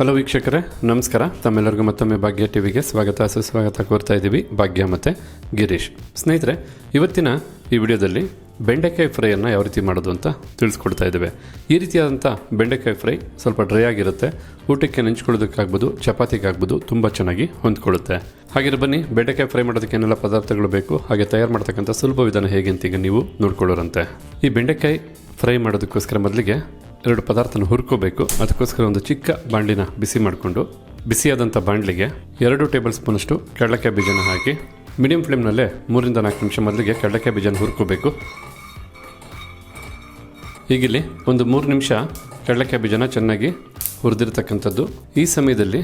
Hello ವೀಕ್ಷಕರೇ, ನಮಸ್ಕಾರ. ತಮ್ಮೆಲ್ಲರಿಗೂ ಮತ್ತೊಮ್ಮೆ ಭಾಗ್ಯ ಟಿವಿಗೆ ಸ್ವಾಗತ, ಸುಸ್ವಾಗತ ಕೋರ್ತಾ ಇದ್ದೀವಿ ಭಾಗ್ಯ ಮತ್ತು ಗಿರೀಶ್. ಸ್ನೇಹಿತರೆ, ಇವತ್ತಿನ ಈ ವಿಡಿಯೋದಲ್ಲಿ ಬೆಂಡೆಕಾಯಿ ಫ್ರೈಯನ್ನು ಯಾವ ರೀತಿ ಮಾಡೋದು ಅಂತ ತಿಳಿಸ್ಕೊಡ್ತಾ ಇದ್ದೇವೆ. ಈ ರೀತಿಯಾದಂಥ ಬೆಂಡೆಕಾಯಿ ಫ್ರೈ ಸ್ವಲ್ಪ ಡ್ರೈ ಆಗಿರುತ್ತೆ. ಊಟಕ್ಕೆ ನೆಂಚ್ಕೊಳ್ಳೋದಕ್ಕಾಗ್ಬೋದು, ಚಪಾತಿಗಾಗ್ಬೋದು ತುಂಬ ಚೆನ್ನಾಗಿ ಹೊಂದ್ಕೊಳ್ಳುತ್ತೆ. ಹಾಗೆ ಬನ್ನಿ, ಬೆಂಡೆಕಾಯಿ ಫ್ರೈ ಮಾಡೋದಕ್ಕೆ ಏನೆಲ್ಲ ಪದಾರ್ಥಗಳು ಬೇಕು, ಹಾಗೆ ತಯಾರು ಮಾಡ್ತಕ್ಕಂಥ ಸುಲಭ ವಿಧಾನ ಹೇಗೆ ಅಂತ ಈಗ ನೀವು ನೋಡ್ಕೊಳ್ಳೋರಂತೆ. ಈ ಬೆಂಡೆಕಾಯಿ ಫ್ರೈ ಮಾಡೋದಕ್ಕೋಸ್ಕರ ಮೊದಲಿಗೆ ಎರಡು ಪದಾರ್ಥನ ಹುರ್ಕೋಬೇಕು. ಅದಕ್ಕೋಸ್ಕರ ಒಂದು ಚಿಕ್ಕ ಬಾಂಡ್ಲಿನ ಬಿಸಿ ಮಾಡಿಕೊಂಡು ಬಿಸಿಯಾದಂಥ ಬಾಂಡ್ಲಿಗೆ ಎರಡು ಟೇಬಲ್ ಸ್ಪೂನಷ್ಟು ಕಡಲೆಕಾಯಿ ಬೀಜನ ಹಾಕಿ, ಮೀಡಿಯಂ ಫ್ಲೇಮ್ನಲ್ಲೇ ಮೂರಿಂದ ನಾಲ್ಕು ನಿಮಿಷ ಮೊದಲಿಗೆ ಕಡಲೆಕಾಯಿ ಬೀಜನ ಹುರ್ಕೋಬೇಕು. ಈಗಿಲ್ಲಿ ಒಂದು ಮೂರು ನಿಮಿಷ ಕಡಲೆಕಾಯಿ ಬೀಜನ ಚೆನ್ನಾಗಿ ಹುರಿದಿರ್ತಕ್ಕಂಥದ್ದು. ಈ ಸಮಯದಲ್ಲಿ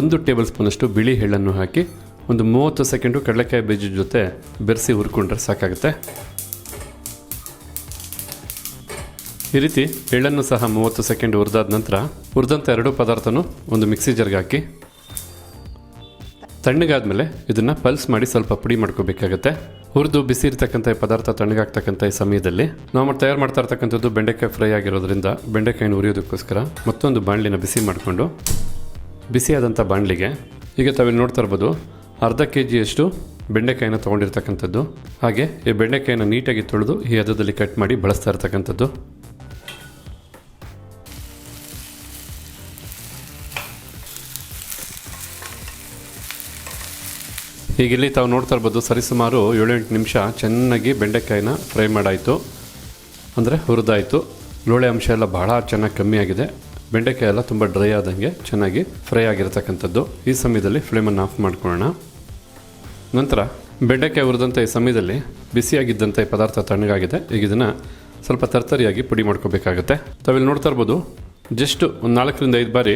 ಒಂದು ಟೇಬಲ್ ಸ್ಪೂನಷ್ಟು ಬಿಳಿ ಎಳ್ಳನ್ನು ಹಾಕಿ, ಒಂದು ಮೂವತ್ತು ಸೆಕೆಂಡು ಕಡಲೆಕಾಯಿ ಬೀಜದ ಜೊತೆ ಬೆರೆಸಿ ಹುರ್ಕೊಂಡ್ರೆ ಸಾಕಾಗುತ್ತೆ. ಈ ರೀತಿ ಎಳ್ಳನ್ನು ಸಹ ಮೂವತ್ತು ಸೆಕೆಂಡ್ ಹುರಿದಾದ ನಂತರ ಹುರಿದಂಥ ಎರಡು ಪದಾರ್ಥನು ಒಂದು ಮಿಕ್ಸಿ ಜರ್ಗೆ ಹಾಕಿ ತಣ್ಣಗಾದ್ಮೇಲೆ ಇದನ್ನು ಪಲ್ಸ್ ಮಾಡಿ ಸ್ವಲ್ಪ ಪುಡಿ ಮಾಡ್ಕೋಬೇಕಾಗತ್ತೆ. ಹುರಿದು ಬಿಸಿ ಇರ್ತಕ್ಕಂಥ ಪದಾರ್ಥ ತಣ್ಣಗಾಗ್ತಕ್ಕಂಥ ಈ ಸಮಯದಲ್ಲಿ ನಾವು ತಯಾರು ಮಾಡ್ತಾ ಇರ್ತಕ್ಕಂಥದ್ದು ಬೆಂಡೆಕಾಯಿ ಫ್ರೈ ಆಗಿರೋದ್ರಿಂದ ಬೆಂಡೆಕಾಯಿನ ಉರಿಯೋದಕ್ಕೋಸ್ಕರ ಮತ್ತೊಂದು ಬಾಣಲಿನ ಬಿಸಿ ಮಾಡಿಕೊಂಡು ಬಿಸಿಯಾದಂಥ ಬಾಣಲಿಗೆ, ಈಗ ತಾವಿಲ್ಲಿ ನೋಡ್ತಾ ಇರ್ಬೋದು ಅರ್ಧ ಕೆ ಜಿಯಷ್ಟು ಬೆಂಡೆಕಾಯಿನ ತೊಗೊಂಡಿರ್ತಕ್ಕಂಥದ್ದು. ಹಾಗೆ ಈ ಬೆಂಡೆಕಾಯಿನ ನೀಟಾಗಿ ತೊಳೆದು ಈ ಹದದಲ್ಲಿ ಕಟ್ ಮಾಡಿ ಬಳಸ್ತಾ ಇರ್ತಕ್ಕಂಥದ್ದು. ಈಗ ಇಲ್ಲಿ ತಾವು ನೋಡ್ತಾ ಇರ್ಬೋದು, ಸರಿಸುಮಾರು ಏಳು ಎಂಟು ನಿಮಿಷ ಚೆನ್ನಾಗಿ ಬೆಂಡೆಕಾಯಿನ ಫ್ರೈ ಮಾಡಾಯಿತು. ಅಂದರೆ ಹುರಿದಾಯಿತು. ಲೋಳೆ ಅಂಶ ಎಲ್ಲ ಬಹಳ ಚೆನ್ನಾಗಿ ಕಮ್ಮಿ ಆಗಿದೆ. ಬೆಂಡೆಕಾಯಿ ಎಲ್ಲ ತುಂಬ ಡ್ರೈ ಆದಂಗೆ ಚೆನ್ನಾಗಿ ಫ್ರೈ ಆಗಿರತಕ್ಕಂಥದ್ದು. ಈ ಸಮಯದಲ್ಲಿ ಫ್ಲೇಮನ್ನು ಆಫ್ ಮಾಡ್ಕೊಳ್ಳೋಣ. ನಂತರ ಬೆಂಡೆಕಾಯಿ ಹುರಿದಂಥ ಈ ಸಮಯದಲ್ಲಿ ಬಿಸಿಯಾಗಿದ್ದಂಥ ಈ ಪದಾರ್ಥ ತಣ್ಣಗಾಗಿದೆ. ಈಗ ಇದನ್ನು ಸ್ವಲ್ಪ ತರ್ತರಿಯಾಗಿ ಪುಡಿ ಮಾಡ್ಕೋಬೇಕಾಗತ್ತೆ. ತಾವಿಲ್ಲಿ ನೋಡ್ತಾ ಇರ್ಬೋದು, ಜಸ್ಟ್ ಒಂದು ನಾಲ್ಕರಿಂದ ಐದು ಬಾರಿ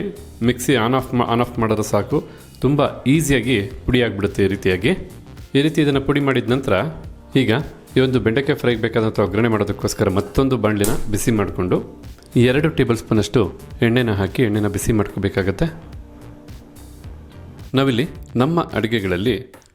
mixie on off on off ಮಾಡಿದ್ರೆ ಸಾಕು. ತುಂಬ ಈಸಿಯಾಗಿ ಪುಡಿ ಆಗಿಬಿಡುತ್ತೆ ಈ ರೀತಿಯಾಗಿ. ಈ ರೀತಿ ಇದನ್ನು ಪುಡಿ ಮಾಡಿದ ನಂತರ ಈಗ ಈ ಒಂದು ಬೆಂಡೆಕಾಯಿ ಫ್ರೈಗೆ ಬೇಕಾದಂಥ ಒಗ್ಗರಣೆ ಮಾಡೋದಕ್ಕೋಸ್ಕರ ಮತ್ತೊಂದು ಬಾಣಲಿನ ಬಿಸಿ ಮಾಡಿಕೊಂಡು ಎರಡು ಟೇಬಲ್ ಸ್ಪೂನಷ್ಟು ಎಣ್ಣೆನ ಹಾಕಿ ಎಣ್ಣೆನ ಬಿಸಿ ಮಾಡ್ಕೋಬೇಕಾಗತ್ತೆ. ನಾವಿಲ್ಲಿ ನಮ್ಮ ಅಡುಗೆಗಳಲ್ಲಿ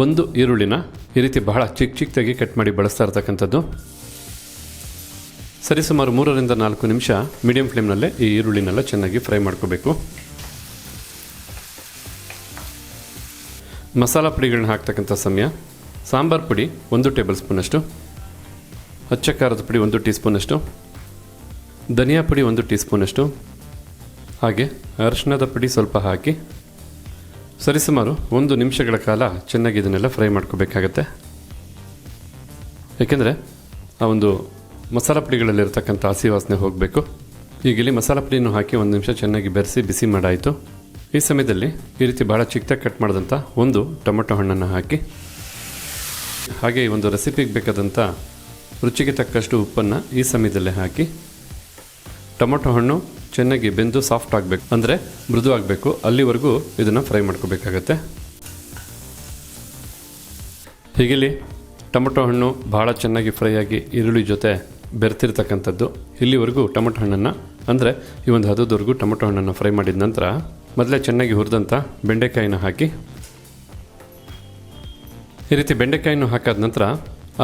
ಒಂದು ಈರುಳ್ಳಿನ ಈ ರೀತಿ ಬಹಳ ಚಿಕ್ಕ ಚಿಕ್ಕದಾಗಿ ಕಟ್ ಮಾಡಿ ಬಳಸ್ತಾ ಇರ್ತಕ್ಕಂಥದ್ದು. ಸರಿಸುಮಾರು ಮೂರರಿಂದ ನಾಲ್ಕು ನಿಮಿಷ ಮೀಡಿಯಂ ಫ್ಲೇಮ್ನಲ್ಲೇ ಈ ಈರುಳ್ಳಿನೆಲ್ಲ ಚೆನ್ನಾಗಿ ಫ್ರೈ ಮಾಡ್ಕೋಬೇಕು. ಮಸಾಲ ಪುಡಿಗಳನ್ನ ಹಾಕ್ತಕ್ಕಂಥ ಸಮಯ. ಸಾಂಬಾರು ಪುಡಿ ಒಂದು ಟೇಬಲ್ ಸ್ಪೂನಷ್ಟು ಹಚ್ಚ ಖಾರದ ಪುಡಿ ಒಂದು ಟೀ ಸ್ಪೂನಷ್ಟು ಧನಿಯಾ ಪುಡಿ ಒಂದು ಟೀ ಸ್ಪೂನಷ್ಟು ಹಾಗೆ ಅರಿಶಿಣದ ಪುಡಿ ಸ್ವಲ್ಪ ಹಾಕಿ ಸರಿಸುಮಾರು ಒಂದು ನಿಮಿಷಗಳ ಕಾಲ ಚೆನ್ನಾಗಿ ಇದನ್ನೆಲ್ಲ ಫ್ರೈ ಮಾಡ್ಕೋಬೇಕಾಗತ್ತೆ. ಏಕೆಂದರೆ, ಆ ಒಂದು ಮಸಾಲ ಪುಡಿಗಳಲ್ಲಿರ್ತಕ್ಕಂಥ ಹಸಿ ವಾಸನೆ ಹೋಗಬೇಕು. ಈಗ ಇಲ್ಲಿ ಮಸಾಲ ಪುಡಿಯನ್ನು ಹಾಕಿ ಒಂದು ನಿಮಿಷ ಚೆನ್ನಾಗಿ ಬೆರೆಸಿ ಬಿಸಿ ಮಾಡಾಯಿತು. ಈ ಸಮಯದಲ್ಲಿ ಈ ರೀತಿ ಭಾಳ ಚಿಕ್ಕದಾಗಿ ಕಟ್ ಮಾಡಿದಂಥ ಒಂದು ಟೊಮೆಟೊ ಹಣ್ಣನ್ನು ಹಾಕಿ, ಹಾಗೆ ಈ ಒಂದು ರೆಸಿಪಿಗೆ ಬೇಕಾದಂಥ ರುಚಿಗೆ ತಕ್ಕಷ್ಟು ಉಪ್ಪನ್ನು ಈ ಸಮಯದಲ್ಲೇ ಹಾಕಿ, ಟೊಮೊಟೊ ಹಣ್ಣು ಚೆನ್ನಾಗಿ ಬೆಂದು ಸಾಫ್ಟ್ ಆಗಬೇಕು. ಅಂದರೆ ಮೃದು ಆಗಬೇಕು ಅಲ್ಲಿವರೆಗೂ ಇದನ್ನು ಫ್ರೈ ಮಾಡ್ಕೋಬೇಕಾಗತ್ತೆ. ಹೀಗಿಲ್ಲಿ ಟೊಮೊಟೊ ಹಣ್ಣು ಭಾಳ ಚೆನ್ನಾಗಿ ಫ್ರೈ ಆಗಿ ಈರುಳ್ಳಿ ಜೊತೆ ಬೆರೆತಿರ್ತಕ್ಕಂಥದ್ದು. ಇಲ್ಲಿವರೆಗೂ ಟೊಮೊಟೊ ಹಣ್ಣನ್ನು, ಅಂದರೆ ಈ ಒಂದು ಹದದವರೆಗೂ ಟೊಮೊಟೊ ಹಣ್ಣನ್ನು ಫ್ರೈ ಮಾಡಿದ ನಂತರ ಮೊದಲೇ ಚೆನ್ನಾಗಿ ಹುರಿದಂಥ ಬೆಂಡೆಕಾಯಿನ ಹಾಕಿ, ಈ ರೀತಿ ಬೆಂಡೆಕಾಯಿನ ಹಾಕಾದ ನಂತರ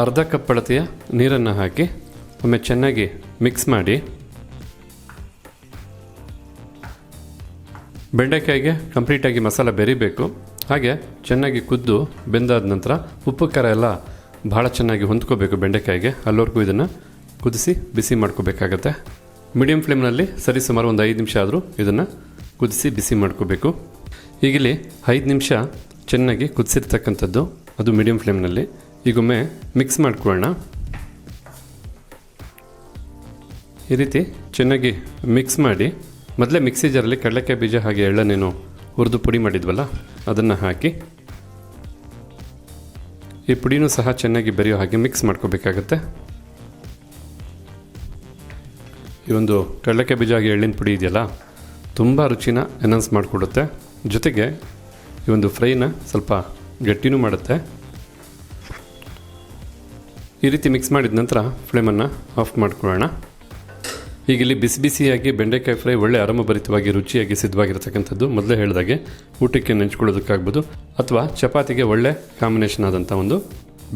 ಅರ್ಧ ಕಪ್ ಅಳತೆಯ ನೀರನ್ನು ಹಾಕಿ, ಒಮ್ಮೆ ಚೆನ್ನಾಗಿ ಮಿಕ್ಸ್ ಮಾಡಿ ಬೆಂಡೆಕಾಯಿಗೆ ಕಂಪ್ಲೀಟಾಗಿ ಮಸಾಲ ಬೆರಿಬೇಕು. ಹಾಗೆ ಚೆನ್ನಾಗಿ ಕುದ್ದು ಬೆಂದಾದ ನಂತರ ಉಪ್ಪು, ಖಾರ ಎಲ್ಲ ಭಾಳ ಚೆನ್ನಾಗಿ ಹೊಂದ್ಕೋಬೇಕು ಬೆಂಡೆಕಾಯಿಗೆ. ಅಲ್ಲಿವರೆಗೂ ಇದನ್ನು ಕುದಿಸಿ ಬಿಸಿ ಮಾಡ್ಕೋಬೇಕಾಗತ್ತೆ. ಮೀಡಿಯಂ ಫ್ಲೇಮ್ನಲ್ಲಿ ಸರಿ ಸುಮಾರು ಒಂದು ಐದು ನಿಮಿಷ ಆದರೂ ಇದನ್ನು ಕುದಿಸಿ ಬಿಸಿ ಮಾಡ್ಕೋಬೇಕು. ಈಗಿಲ್ಲಿ ಐದು ನಿಮಿಷ ಚೆನ್ನಾಗಿ ಕುದಿಸಿರ್ತಕ್ಕಂಥದ್ದು ಅದು ಮೀಡಿಯಂ ಫ್ಲೇಮ್ನಲ್ಲಿ ಈಗೊಮ್ಮೆ ಮಿಕ್ಸ್ ಮಾಡ್ಕೊಳ್ಳೋಣ. ಈ ರೀತಿ ಚೆನ್ನಾಗಿ ಮಿಕ್ಸ್ ಮಾಡಿ ಮೊದಲೇ ಮಿಕ್ಸಿ ಜಾರಲ್ಲಿ ಕಡಲೆಕಾಯಿ ಬೀಜ ಹಾಗೆ ಎಳ್ಳನೇನು ಹುರಿದು ಪುಡಿ ಮಾಡಿದ್ವಲ್ಲ, ಅದನ್ನು ಹಾಕಿ ಈ ಪುಡಿನೂ ಸಹ ಚೆನ್ನಾಗಿ ಬೆರೆಯೋ ಹಾಗೆ ಮಿಕ್ಸ್ ಮಾಡ್ಕೋಬೇಕಾಗತ್ತೆ. ಈ ಒಂದು ಕಡಲೆಕಾಯಿ ಬೀಜ ಹಾಗೆ ಎಳ್ಳಿನ ಪುಡಿ ಇದೆಯಲ್ಲ, ತುಂಬ ರುಚಿನ ಎನೌನ್ಸ್ ಮಾಡಿಕೊಡುತ್ತೆ. ಜೊತೆಗೆ ಈ ಒಂದು ಫ್ರೈನ ಸ್ವಲ್ಪ ಗಟ್ಟಿನೂ ಮಾಡುತ್ತೆ. ಈ ರೀತಿ ಮಿಕ್ಸ್ ಮಾಡಿದ ನಂತರ ಫ್ಲೇಮನ್ನು ಆಫ್ ಮಾಡ್ಕೊಳ್ಳೋಣ. ಈಗ ಇಲ್ಲಿ ಬಿಸಿ ಬಿಸಿಯಾಗಿ ಬೆಂಡೆಕಾಯಿ ಫ್ರೈ ಒಳ್ಳೆ ಆರಾಮಭರಿತವಾಗಿ ರುಚಿಯಾಗಿ ಸಿದ್ಧವಾಗಿರತಕ್ಕಂಥದ್ದು. ಮೊದಲೇ ಹೇಳಿದಾಗೆ ಊಟಕ್ಕೆ ನೆಂಚ್ಕೊಳ್ಳೋದಕ್ಕಾಗ್ಬೋದು ಅಥವಾ ಚಪಾತಿಗೆ ಒಳ್ಳೆ ಕಾಂಬಿನೇಷನ್ ಆದಂಥ ಒಂದು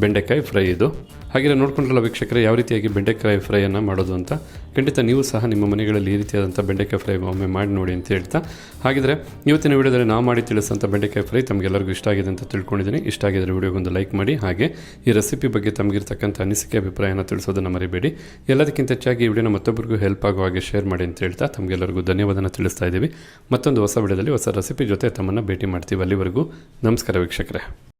ಬೆಂಡೆಕಾಯಿ ಫ್ರೈ ಇದು. ಹಾಗೆ ನೋಡ್ಕೊಂಡ್ರಲ್ಲ ವೀಕ್ಷಕರೇ, ಯಾವ ರೀತಿಯಾಗಿ ಬೆಂಡೆಕಾಯಿ ಫ್ರೈಯನ್ನು ಮಾಡೋದು ಅಂತ? ಖಂಡಿತ ನೀವು ಸಹ ನಿಮ್ಮ ಮನೆಗಳಲ್ಲಿ ಈ ರೀತಿಯಾದಂಥ ಬೆಂಡೆಕಾಯಿ ಫ್ರೈ ಒಮ್ಮೆ ಮಾಡಿ ನೋಡಿ ಅಂತ ಹೇಳ್ತಾ. ಹಾಗಿದ್ರೆ ಇವತ್ತಿನ ವಿಡಿಯೋದಲ್ಲಿ ನಾವು ಮಾಡಿ ತಿಳಿಸಂಥ ಬೆಂಡೆಕಾಯಿ ಫ್ರೈ ತಮಗೆಲ್ಲರಿಗೂ ಇಷ್ಟ ಆಗಿದೆ ಅಂತ ತಿಳ್ಕೊಂಡಿದ್ದೀನಿ. ಇಷ್ಟ ಆಗಿದ್ರೆ ವಿಡಿಯೋಗೊಂದು ಲೈಕ್ ಮಾಡಿ. ಹಾಗೆ ಈ ರೆಸಿಪಿ ಬಗ್ಗೆ ತಮಗಿರ್ತಕ್ಕಂಥ ಅನಿಸಿಕೆ, ಅಭಿಪ್ರಾಯನ ತಿಳಿಸೋದನ್ನು ಮರಿಬೇಡಿ. ಎಲ್ಲದಕ್ಕಿಂತ ಹೆಚ್ಚಾಗಿ ಈ ವಿಡಿಯೋನ ಮತ್ತೊಬ್ಬರಿಗೂ ಹೆಲ್ಪ್ ಆಗುವ ಹಾಗೆ ಶೇರ್ ಮಾಡಿ ಅಂತ ಹೇಳ್ತಾ ತಮಗೆಲ್ಲರಿಗೂ ಧನ್ಯವಾದನ ತಿಳಿಸ್ತಾ ಇದ್ದೀವಿ. ಮತ್ತೊಂದು ಹೊಸ ವಿಡಿಯೋದಲ್ಲಿ ಹೊಸ ರೆಸಿಪಿ ಜೊತೆ ತಮ್ಮನ್ನು ಭೇಟಿ ಮಾಡ್ತೀವಿ ಅಲ್ಲಿವರೆಗೂ. ನಮಸ್ಕಾರ ವೀಕ್ಷಕರೇ.